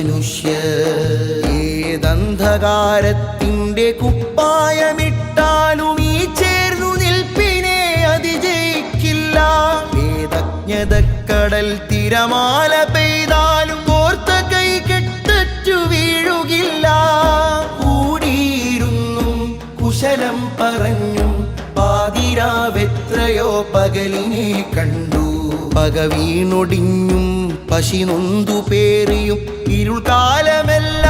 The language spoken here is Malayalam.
മനുഷ്യ ഏതന്ധകാരത്തിന്റെ കുപ്പായമിട്ടാലും ഈ ചേർന്നു നിൽപ്പിനെ അതിജയിക്കില്ല. വേദജ്ഞതക്കടൽ തിരമാല പെയ്താലും കോർത്ത കൈ കെട്ടു വീഴുകില്ല. കൂടിയിരുന്നും കുശലം പറഞ്ഞും പാതിരാവെത്രയോ പകലിനെ കണ്ടു. പക വീണൊടിഞ്ഞും പശി നൊന്തു പേറിയും ഇരുൾക്കാലമെല്ലാം